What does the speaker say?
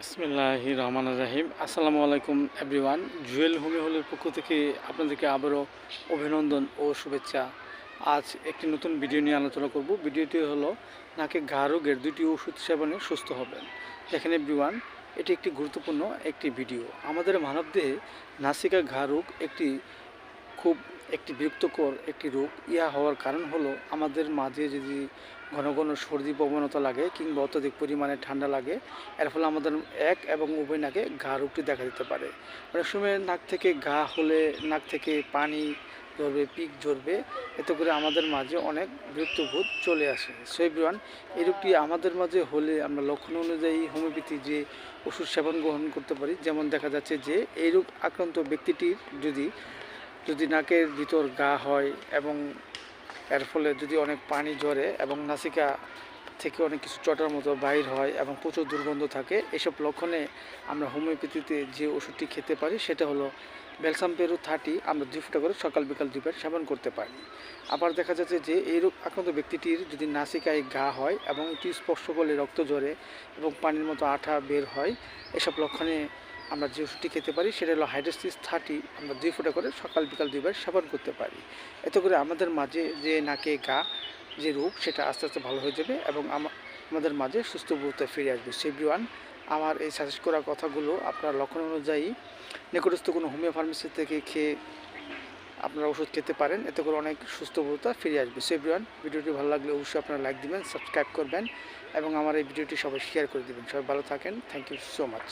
বিসমিল্লাহ রহমান রাহিম। আসসালামু আলাইকুম, এভরিওয়ান। জুয়েল হোমি হলের পক্ষ থেকে আপনাদেরকে আবারও অভিনন্দন ও শুভেচ্ছা। আজ একটি নতুন ভিডিও নিয়ে আলোচনা করব। ভিডিওটি হলো, নাকে ঘা রোগের দুটি ওষুধ সেবনে সুস্থ হবেন। দেখেন এভরিওয়ান, এটি একটি গুরুত্বপূর্ণ একটি ভিডিও। আমাদের মানবদেহে নাসিকা ঘা রোগ একটি খুব একটি বিরক্তকর একটি রোগ। ইয়া হওয়ার কারণ হলো আমাদের মাঝে যদি ঘন ঘন সর্দি প্রবণতা লাগে কিংবা অত্যধিক পরিমাণে ঠান্ডা লাগে, এর ফলে আমাদের এক এবং উভয় নাকে ঘা রোগটি দেখা দিতে পারে। অনেক সময় নাক থেকে ঘা হলে নাক থেকে পানি ঝরবে, পিক ঝরবে, এতে করে আমাদের মাঝে অনেক বিরক্তবোধ চলে আসে। সো এভরিওয়ান এই রোগটি আমাদের মাঝে হলে আমরা লক্ষণ অনুযায়ী হোমিওপ্যাথি যে ওষুধ সেবন গ্রহণ করতে পারি, যেমন দেখা যাচ্ছে যে এই রোগ আক্রান্ত ব্যক্তিটির যদি যদি নাকের ভিতর গা হয় এবং এর ফলে যদি অনেক পানি ঝরে এবং নাসিকা থেকে অনেক কিছু চটার মতো বাইর হয় এবং প্রচুর দুর্গন্ধ থাকে, এসব লক্ষণে আমরা হোমিওপ্যাথিতে যে ওষুধটি খেতে পারি সেটা হলো ব্যালসাম পেরু থার্টি আমরা দুই ফুটা করে সকাল বিকাল দুইবার সেবন করতে পারি। আবার দেখা যাচ্ছে যে এই রোগ আক্রান্ত ব্যক্তিটির যদি নাসিকায় গা হয় এবং এটি স্পর্শ করলে রক্ত ঝরে এবং পানির মতো আঠা বের হয়, এসব লক্ষণে আমরা যে ওষুধটি খেতে পারি, সেটা হলো হাইড্রোসিস থার্টি আমরা দুই ফুটা করে সকাল, বিকাল দুইবার সেবন করতে পারি। এতে করে আমাদের মাঝে যে নাকে গা যে রোগ, সেটা আস্তে আস্তে ভালো হয়ে যাবে এবং আমাদের মাঝে সুস্থ বোধতা ফিরে আসবে। সেভরিওয়ান আমার এই সাজেস্ট করা কথাগুলো আপনার লক্ষণ অনুযায়ী নিকটস্থ কোনো হোমিও ফার্মেসি থেকে খেয়ে আপনারা ওষুধ খেতে পারেন, এতে করে অনেক সুস্থ বোধতা ফিরে আসবে। সেভরিওয়ান ভিডিওটি ভালো লাগলে অবশ্যই আপনারা লাইক দিবেন সাবস্ক্রাইব করবেন এবং আমার এই ভিডিওটি সবাই শেয়ার করে দিবেন। সবাই ভালো থাকেন। Thank you so much